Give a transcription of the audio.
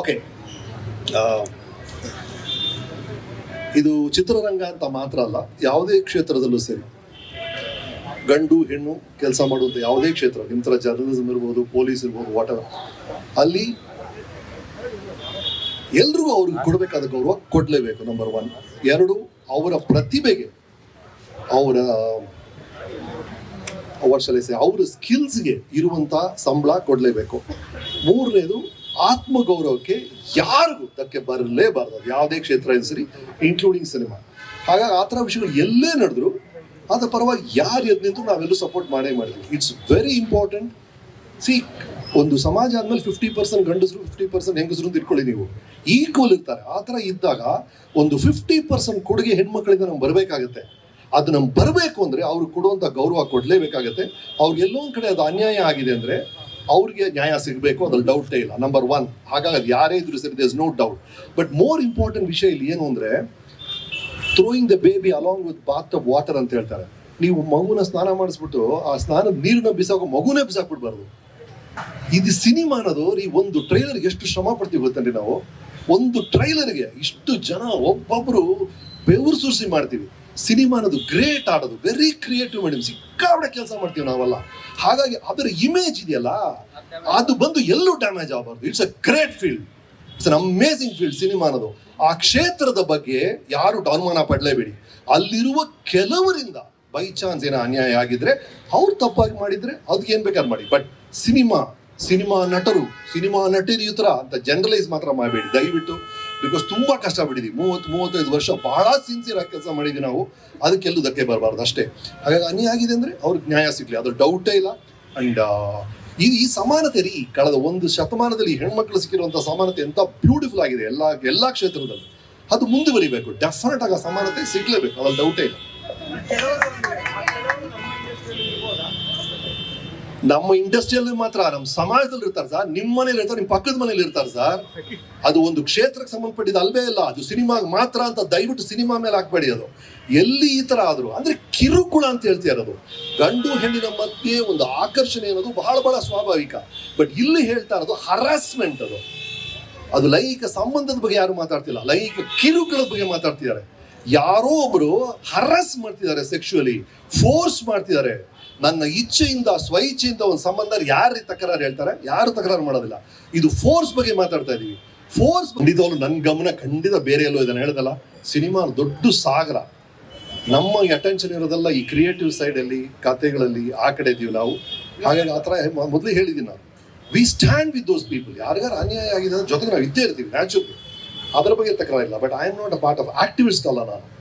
Okay ಇದು ಚಿತ್ರರಂಗ ಅಂತ ಮಾತ್ರ ಅಲ್ಲ, ಯಾವುದೇ ಕ್ಷೇತ್ರದಲ್ಲೂ ಸರಿ. ಗಂಡು, ಹೆಣ್ಣು ಕೆಲಸ ಮಾಡುವಂಥ ಯಾವುದೇ ಕ್ಷೇತ್ರ ನಿಮ್ಮ ಥರ ಜರ್ನಲಿಸಮ್ ಇರ್ಬೋದು ಪೊಲೀಸ್ ಇರ್ಬೋದು ವಾಟ್ ಅಲ್ಲಿ ಎಲ್ರಿಗೂ ಅವ್ರಿಗೆ ಕೊಡಬೇಕಾದ ಗೌರವ ಕೊಡಲೇಬೇಕು ನಂಬರ್ ಒನ್ ಎರಡು, ಅವರ ಪ್ರತಿಭೆಗೆ, ಅವರ ವರ್ಷ ಅವರ ಸ್ಕಿಲ್ಸ್ಗೆ ಇರುವಂಥ ಸಂಬಳ ಕೊಡಲೇಬೇಕು. ಮೂರನೇದು ಆತ್ಮಗೌರವಕ್ಕೆ ಯಾರಿಗೂ ಧಕ್ಕೆ ಬರಲೇಬಾರ್ದು. ಯಾವುದೇ ಕ್ಷೇತ್ರ ಸರಿ ಇನ್ಕ್ಲೂಡಿಂಗ್ ಸಿನಿಮಾ ಹಾಗಾಗಿ ಆ ಥರ ವಿಷಯಗಳು ಎಲ್ಲೇ ನಡೆದ್ರು ಅದರ ಪರವಾಗಿ ಯಾರು ಎದ್ ನಿಂತು ನಾವೆಲ್ಲರೂ ಸಪೋರ್ಟ್ ಮಾಡೇ ಮಾಡಿದ್ವಿ. ಇಟ್ಸ್ ವೆರಿ ಇಂಪಾರ್ಟೆಂಟ್ ಸಿ ಒಂದು ಸಮಾಜ ಆದ್ಮೇಲೆ ಫಿಫ್ಟಿ ಪರ್ಸೆಂಟ್ ಗಂಡಸರು ಫಿಫ್ಟಿ ಪರ್ಸೆಂಟ್ ಹೆಂಗಸರು ಅಂತ ಇಟ್ಕೊಳ್ಳಿ ನೀವು. ಈಕ್ವಲ್ ಇರ್ತಾರೆ. ಆ ಥರ ಇದ್ದಾಗ ಒಂದು ಫಿಫ್ಟಿ ಪರ್ಸೆಂಟ್ ಕೊಡುಗೆ ಹೆಣ್ಮಕ್ಳಿಂದ ನಮ್ಗೆ ಬರಬೇಕಾಗತ್ತೆ. ಅದು ನಮ್ಗೆ ಬರಬೇಕು ಅಂದರೆ ಅವ್ರಿಗೆ ಕೊಡುವಂಥ ಗೌರವ ಕೊಡಲೇಬೇಕಾಗತ್ತೆ. ಅವ್ರಿಗೆ ಎಲ್ಲೋ ಒಂದ್ ಕಡೆ ಅದು ಅನ್ಯಾಯ ಆಗಿದೆ ಅಂದ್ರೆ ಅವ್ರಿಗೆ ನ್ಯಾಯ ಸಿಗಬೇಕು ಅದ್ರಲ್ಲಿ ಡೌಟೇ ಇಲ್ಲ. ನಂಬರ್ ಒನ್ ಹಾಗಾಗಿ ಯಾರೇ ಇದ್ರು ಸರಿ there's no doubt but more important ವಿಷಯ ಇಲ್ಲಿ ಏನು ಅಂದರೆ throwing the baby along with bath of water ಅಂತ ಹೇಳ್ತಾರೆ. ನೀವು ಮಗುನ ಸ್ನಾನ ಮಾಡಿಸ್ಬಿಟ್ಟು, ಆ ಸ್ನಾನದ ನೀರನ್ನ ಬಿಸಾಕೋ ಮಗುನೇ ಬಿಸಾಕ್ಬಿಡ್ಬಾರ್ದು. ಇದು ಸಿನಿಮಾ ಅನ್ನೋದು, ಈ ಒಂದು ಟ್ರೈಲರ್ಗೆ ಎಷ್ಟು ಶ್ರಮ ಪಡ್ತೀವಿ ಗೊತ್ತಂದ್ರೆ ನಾವು? ಒಂದು ಟ್ರೈಲರ್ಗೆ ಇಷ್ಟು ಜನ ಒಬ್ಬೊಬ್ರು ಬೆವರು ಸುರಿಸಿ ಮಾಡ್ತೀವಿ. ಸಿನಿಮಾ ಅನ್ನೋದು ಗ್ರೇಟ್ ಆಡೋದು ವೆರಿ ಕ್ರಿಯೇಟಿವ್ ಮೇಡಮ್ ಸಿಕ್ಕಾಬಡೆ ಕೆಲಸ ಮಾಡ್ತೀವಿ ನಾವೆಲ್ಲ. ಹಾಗಾಗಿ ಅದರ ಇಮೇಜ್ ಇದೆಯಲ್ಲ, ಅದು ಬಂದು ಎಲ್ಲೂ ಡ್ಯಾಮೇಜ್ ಆಗಬಾರ್ದು. It's a great field it's an amazing field cinema ಅನ್ನೋದು. ಆ ಕ್ಷೇತ್ರದ ಬಗ್ಗೆ ಯಾರು ಅನುಮಾನ ಪಡಲೇಬೇಡಿ. ಅಲ್ಲಿರುವ ಕೆಲವರಿಂದ ಬೈ ಚಾನ್ಸ್ ಏನೋ ಅನ್ಯಾಯ ಆಗಿದ್ರೆ, ಅವ್ರು ತಪ್ಪಾಗಿ ಮಾಡಿದ್ರೆ ಅದಕ್ಕೆ ಏನ್ ಬೇಕಾದ್ರೆ ಮಾಡಿ. ಬಟ್ ಸಿನಿಮಾ ಸಿನಿಮಾ ನಟರು, ಸಿನಿಮಾ ನಟರಿ ಈ ಥರ ಅಂತ ಜನರಲೈಸ್ ಮಾತ್ರ ಮಾಡಬೇಡಿ. ದಯವಿಟ್ಟು ಬಿಕಾಸ್ ತುಂಬಾ ಕಷ್ಟ ಬಿಟ್ಟಿದ್ದೀವಿ ಮೂವತ್ತು, ಮೂವತ್ತೈದು ವರ್ಷ ಬಹಳ ಸಿನ್ಸಿಯರ್ ಆಗಿ ಕೆಲಸ ಮಾಡಿದ್ವಿ ನಾವು. ಅದಕ್ಕೆಲ್ಲೂ ಧಕ್ಕೆ ಬರಬಾರ್ದು ಅಷ್ಟೇ. ಹಾಗಾಗಿ ಅನಿ ಆಗಿದೆ ಅಂದ್ರೆ ಅವ್ರಿಗೆ ನ್ಯಾಯ ಸಿಗಲಿ. ಅದು ಡೌಟೇ ಇಲ್ಲ. ಅಂಡ್ ಈ ಈ ಸಮಾನತೆ ರೀ, ಕಳೆದ ಒಂದು ಶತಮಾನದಲ್ಲಿ ಹೆಣ್ಮಕ್ಳು ಸಿಕ್ಕಿರುವಂಥ ಸಮಾನತೆ ಎಂತ ಬ್ಯೂಟಿಫುಲ್ ಆಗಿದೆ. ಎಲ್ಲ, ಎಲ್ಲಾ ಕ್ಷೇತ್ರದಲ್ಲಿ. ಅದು ಮುಂದುವರಿಬೇಕು. ಡೆಫಿನೆಟ್ ಆಗಿ ಸಮಾನತೆ ಸಿಗ್ಲೇಬೇಕು. ಅದ್ರಲ್ಲಿ ಡೌಟೇ ಇಲ್ಲ. ನಮ್ಮ ಇಂಡಸ್ಟ್ರಿಯಲ್ಲಿ ಮಾತ್ರ ನಮ್ಮ ಸಮಾಜದಲ್ಲಿ ಇರ್ತಾರೆ ಸರ್ ನಿಮ್ಮ ಮನೇಲಿ ಇರ್ತಾರೆ ನಿಮ್ಮ ಪಕ್ಕದ ಮನೇಲಿ ಇರ್ತಾರೆ ಸರ್ ಅದು ಒಂದು ಕ್ಷೇತ್ರಕ್ಕೆ ಸಂಬಂಧಪಟ್ಟಿದ್ದು ಅಲ್ವೇ ಇಲ್ಲ ಅದು ಸಿನಿಮಾಗೆ ಮಾತ್ರ ಅಂತ ದಯವಿಟ್ಟು ಸಿನಿಮಾ ಮೇಲೆ ಹಾಕ್ಬೇಡಿ ಅದು. ಎಲ್ಲಿ ಈ ಥರ ಆದ್ರು, ಅಂದ್ರೆ ಕಿರುಕುಳ ಅಂತ ಹೇಳ್ತಾ ಅದು. ಗಂಡು ಹೆಣ್ಣಿನ ಮಧ್ಯೆ ಒಂದು ಆಕರ್ಷಣೆ ಅನ್ನೋದು ಬಹಳ ಬಹಳ ಸ್ವಾಭಾವಿಕ. ಬಟ್ ಇಲ್ಲಿ ಹೇಳ್ತಾ ಇರೋದು ಹರಾಸ್ಮೆಂಟ್ ಅದು. ಅದು ಲೈಂಗಿಕ ಸಂಬಂಧದ ಬಗ್ಗೆ ಯಾರು ಮಾತಾಡ್ತಿಲ್ಲ. ಲೈಂಗಿಕ ಕಿರುಕುಳದ ಬಗ್ಗೆ ಮಾತಾಡ್ತಿದ್ದಾರೆ. ಯಾರೋ ಒಬ್ರು ಹರಾಸ್ ಮಾಡ್ತಿದ್ದಾರೆ ಸೆಕ್ಷುಯಲಿ ಫೋರ್ಸ್ ಮಾಡ್ತಿದ್ದಾರೆ. ನನ್ನ ಇಚ್ಛೆಯಿಂದ ಸ್ವ ಇಚ್ಛೆಯಿಂದ ಒಂದು ಸಂಬಂಧ ಯಾರು ತಕರಾರು ಹೇಳ್ತಾರೆ? ಯಾರು ತಕರಾರು ಮಾಡೋದಿಲ್ಲ. ಇದು ಫೋರ್ಸ್ ಬಗ್ಗೆ ಮಾತಾಡ್ತಾ ಇದೀವಿ. ಫೋರ್ಸ್ ಖಂಡಿತವಾಗ್ಲು ನನ್ನ ಗಮನ ಖಂಡಿತ ಬೇರೆ ಎಲ್ಲೋ ಇದನ್ನ ಹೇಳ್ದಲ್ಲ ಸಿನಿಮಾ ದೊಡ್ಡ ಸಾಗರ. ನಮ್ಮ ಅಟೆನ್ಷನ್ ಇರೋದೆಲ್ಲ ಈ ಕ್ರಿಯೇಟಿವ್ ಸೈಡ್ ಅಲ್ಲಿ, ಕಥೆಗಳಲ್ಲಿ, ಆ ಕಡೆ ಇದೀವಿ ನಾವು. ಹಾಗಾಗಿ ಆ ಥರ ಮೊದಲೇ ಹೇಳಿದ್ದೀನಿ ನಾನು. We stand with those people ಯಾರಿಗಾರ ಅನ್ಯಾಯ ಆಗಿದೆ ಜೊತೆಗೆ ನಾವು ಇದ್ದೇ ಇರ್ತೀವಿ ನ್ಯಾಚುರಲಿ ಅದರ ಬಗ್ಗೆ ತಕರಾರಿಲ್ಲ. But I am not a part of activist ಅಲ್ಲ ನಾನು.